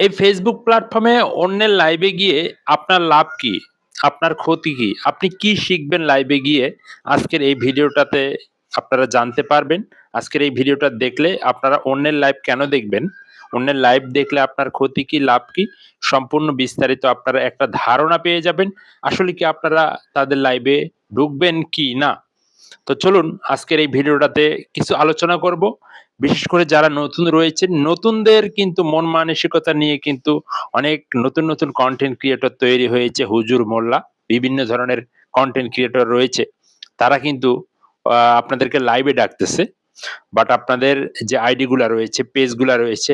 এই ফেসবুক প্ল্যাটফর্মে অন্যের লাইভে গিয়ে আপনার লাভ কি? আপনার ক্ষতি কি? আপনি কি শিখবেন লাইভে গিয়ে? আজকের এই ভিডিওটাতে আপনারা জানতে পারবেন। আজকের এই ভিডিওটা দেখলে আপনারা অন্যের লাইভ কেন দেখবেন? অন্যের লাইভ দেখলে আপনার ক্ষতি কি, লাভ কি? সম্পূর্ণ বিস্তারিত আপনারা একটা ধারণা পেয়ে যাবেন। আসলে কি আপনারা তাদের লাইভে ঢুকবেন কি না? তো চলুন আজকের এই ভিডিওটাতে কিছু আলোচনা করব। বিশেষ করে যারা নতুন রয়েছেন, নতুনদের কিন্তু মন মানসিকতা নিয়ে কিন্তু অনেক নতুন, নতুন কন্টেন্ট ক্রিয়েটর তৈরি হয়েছে হুজুর, মোল্লা বিভিন্ন ধরনের কনটেন্ট ক্রিয়েটর রয়েছে। তারা কিন্তু আপনাদেরকে লাইভে ডাকতেছে। বাট আপনাদের যে আইডি গুলা রয়েছে, পেজগুলা রয়েছে,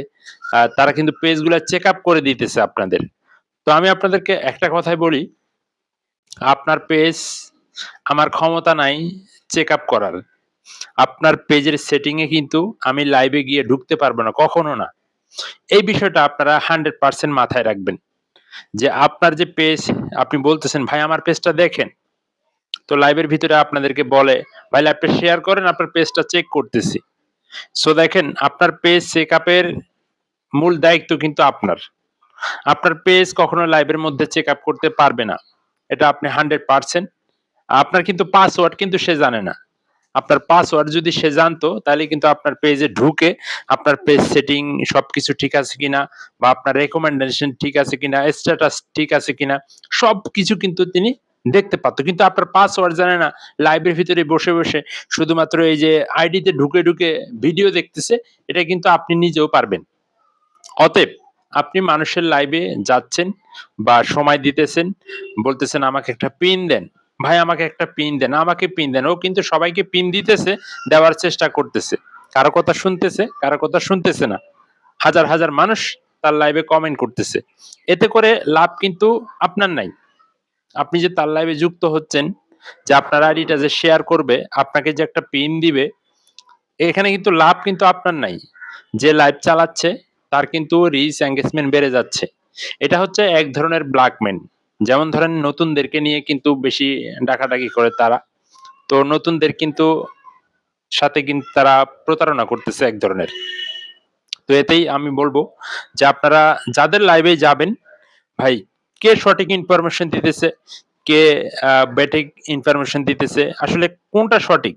তারা কিন্তু পেজগুলা চেক আপ করে দিতেছে আপনাদের। তো আমি আপনাদেরকে একটা কথাই বলি, আপনার পেজ আমার ক্ষমতা নাই চেক আপ করার। আপনার পেজের সেটিংয়ে কিন্তু আমি লাইভে গিয়ে ঢুকতে পারব না, কখনো না। এই বিষয়টা আপনারা 100% মাথায় রাখবেন। যে আপনার যে পেজ আপনি বলতেছেন, "ভাই আমার পেজটা দেখেন।" তো লাইভের ভিতরে আপনাদেরকে বলে, "ভাই লাইভটা শেয়ার করেন, আপনার পেজটা চেক করতেছি।" সো দেখেন আপনার পেজ চেক আপের মূল দায়িত্ব কিন্তু আপনার। আপনার পেজ কখনো লাইভের মধ্যে চেক আপ করতে পারবে না। এটা আপনি 100% আপনার কিন্তু পাসওয়ার্ড কিন্তু সে জানে না। আপনার পাসওয়ার্ড যদি সে জানতো তাহলে কিন্তু আপনার পেজে ঢুকে আপনার পেজ সেটিং সবকিছু ঠিক আছে কিনা বা আপনার রেকমেন্ডেশন ঠিক আছে কিনা, স্ট্যাটাস ঠিক আছে কিনা সবকিছু কিন্তু তিনি দেখতে পারত। কিন্তু আপনার পাসওয়ার্ড জানে না। লাইভের ভিতরে বসে, বসে শুধুমাত্র এই যে আইডিতে ঢুকে, ঢুকে ভিডিও দেখতেছে, এটা কিন্তু আপনি নিজেও পারবেন। অতএব আপনি মানুষের লাইভে যাচ্ছেন বা সময় দিতেছেন, বলতেছেন আমাকে একটা পিন দেন। ভাই আমাকে একটা পিন দেন, আমাকে পিন দেন। ও কিন্তু সবাইকে পিন দিতেছে, দেওয়ার চেষ্টা করতেছে। কারও কথা শুনতেছে, কারও কথা শুনতেছে না। হাজার, হাজার মানুষ তার লাইভে কমেন্ট করতেছে। এতে করে লাভ কিন্তু আপনার নাই। আপনি যে তার লাইভে যুক্ত হচ্ছেন, যে আপনার আইডিটা যে শেয়ার করবে, আপনাকে যে একটা পিন দিবে, এখানে কিন্তু লাভ কিন্তু আপনার নাই। যে লাইভ চালাচ্ছে তার কিন্তু রিচ এনগেজমেন্ট বেড়ে যাচ্ছে। এটা হচ্ছে এক ধরনের ব্ল্যাকমেইল। যেমন ধরেন নতুনদেরকে নিয়ে কিন্তু বেশি ডাকাডাকি করে তারা। তো নতুনদের কিন্তু সাথে কিন্তু তারা প্রতারণা করতেছে এক ধরনের। তো এতেই আমি বলব যে আপনারা যাদের লাইভে যাবেন, ভাই কে সঠিক ইনফরমেশন দিতেছে, কে বেঠিক ইনফরমেশন দিতেছে, আসলে কোনটা সঠিক?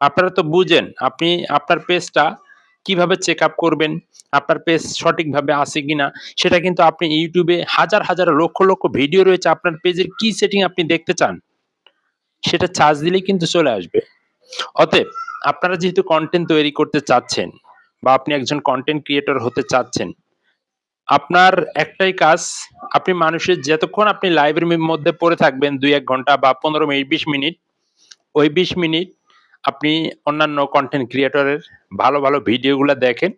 আপনারা তো বুঝেন। আপনি আপনার পেজটা কীভাবে চেক আপ করবেন, আপনার পেজ সঠিকভাবে আছে কিনা সেটা কিন্তু আপনি ইউটিউবে হাজার, হাজার লক্ষ, লক্ষ ভিডিও রয়েছে আপনার পেজের কি সেটিং আপনি দেখতে চান? সেটা চার্জ দিলেই কিন্তু চলে আসবে। অতএব আপনারা যেহেতু কন্টেন্ট তৈরি করতে চাচ্ছেন বা আপনি একজন কন্টেন্ট ক্রিয়েটর হতে চাচ্ছেন, আপনার একটাই কাজ আপনি মানুষের যতক্ষণ আপনি লাইব্রেরির মধ্যে পড়ে থাকবেন ২-১ ঘণ্টা বা ১৫ মিনিট, ২০ মিনিট, ওই ২০ মিনিট আপনি অন্যান্য কন্টেন্ট ক্রিয়েটরের ভালো, ভালো ভিডিওগুলো দেখেন।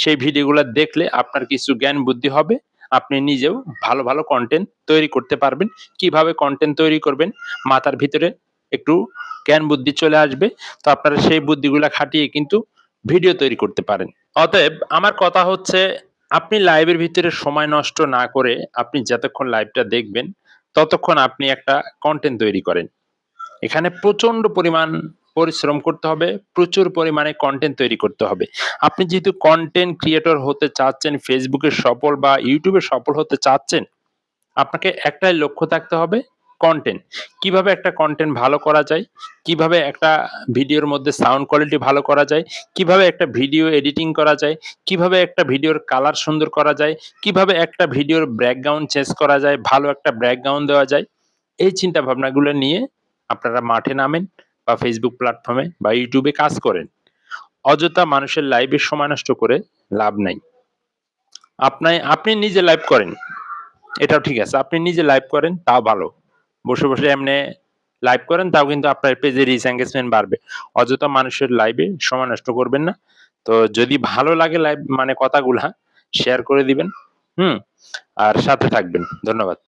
সেই ভিডিওগুলো দেখলে আপনার কিছু জ্ঞান বুদ্ধি হবে। আপনি নিজেও ভালো, ভালো কন্টেন্ট তৈরি করতে পারবেন। কীভাবে কন্টেন্ট তৈরি করবেন, মাথার ভিতরে একটু জ্ঞান বুদ্ধি চলে আসবে। তো আপনারা সেই বুদ্ধিগুলো খাটিয়ে কিন্তু ভিডিও তৈরি করতে পারেন। অতএব আমার কথা হচ্ছে আপনি লাইভের ভিতরে সময় নষ্ট না করে আপনি যতক্ষণ লাইভটা দেখবেন, ততক্ষণ আপনি একটা কন্টেন্ট তৈরি করেন। এখানে প্রচণ্ড পরিমাণ পরিশ্রম করতে হবে, প্রচুর পরিমাণে কন্টেন্ট তৈরি করতে হবে। আপনি যেহেতু কন্টেন্ট ক্রিয়েটর হতে চাচ্ছেন, ফেসবুকে সফল বা ইউটিউবে সফল হতে চাচ্ছেন, আপনাকে একটাই লক্ষ্য থাকতে হবে কন্টেন্ট কীভাবে একটা কন্টেন্ট ভালো করা যায়, কীভাবে একটা ভিডিওর মধ্যে সাউন্ড কোয়ালিটি ভালো করা যায়, কীভাবে একটা ভিডিও এডিটিং করা যায়, কীভাবে একটা ভিডিওর কালার সুন্দর করা যায়, কীভাবে একটা ভিডিওর ব্যাকগ্রাউন্ড চেঞ্জ করা যায়, ভালো একটা ব্যাকগ্রাউন্ড দেওয়া যায়। এই চিন্তা ভাবনাগুলো নিয়ে আপনারা মাঠে নামেন বা ফেসবুক প্ল্যাটফর্মে বা ইউটিউবে কাজ করেন। অযথা মানুষের লাইভে সময় নষ্ট করে লাভ নাই। আপনাই আপনি নিজে লাইভ করেন। এটাও ঠিক আছে। আপনি নিজে লাইভ করেন তাও ভালো। বসে, বসে এমনে লাইভ করেন তাও কিন্তু আপনার পেজে রিচ এনগেজমেন্ট বাড়বে। অযথা মানুষের লাইভে সময় নষ্ট করবেন না। তো যদি ভালো লাগে লাইভ মানে কথাগুলা শেয়ার করে দিবেন। হুম? আর সাথে থাকবেন। ধন্যবাদ।